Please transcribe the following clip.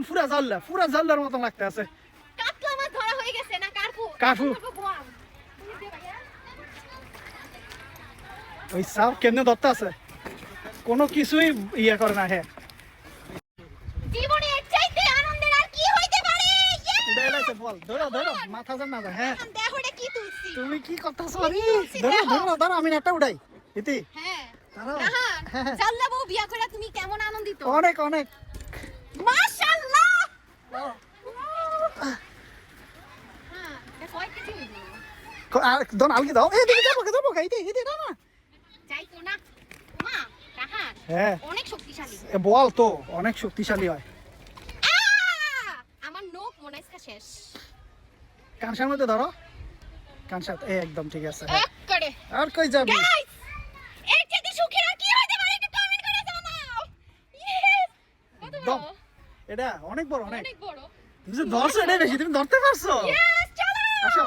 পুরা জাল্লা পুরা জাল্লার মতন লাগতে আছে হয়ে ভাইয়া। ওই সাপ কেমনে ধরতে আছে কোনো কিছুই ইয়ে করে না হ্যাঁ ইয়ে! উঠে এলাইছে বল ধরো ধরো মাথা যান যায়, হ্যাঁ। তুমি কি ধরো ধরো ধরো আমি একটা উঠাই ইতি। হ্যাঁ। হ্যাঁ। জাল্লা বউ বিয়া করে তুমি কেমন আনন্দিত? অনেক অনেক। মাশাআল্লাহ হ্যাঁ এটা কয় কেজি হইল ক- আর দন আলগি দাও। এই দিকে যাব যাব ইতি ইতি না না। যাই তো না। মা রাহান হ্যাঁ। অনেক শক্তিশালী। বল তো অনেক শক্তিশালী হয়! আমার মনে হয় আজকে শেষ। কানসার মধ্যে ধরো। কানসার এই একদম ঠিক আছে হ্যাঁ। করে আর কই যাবি? গাইস এর চাইতে সুখের আর কি হইতে পারে? একটু কমেন্ট করে জানাও। ইয়েস কত বড়। এটা অনেক বড় অনেক। তুমি ধরছো এটাই বেশি তুমি ধরতে পারছ? আসো।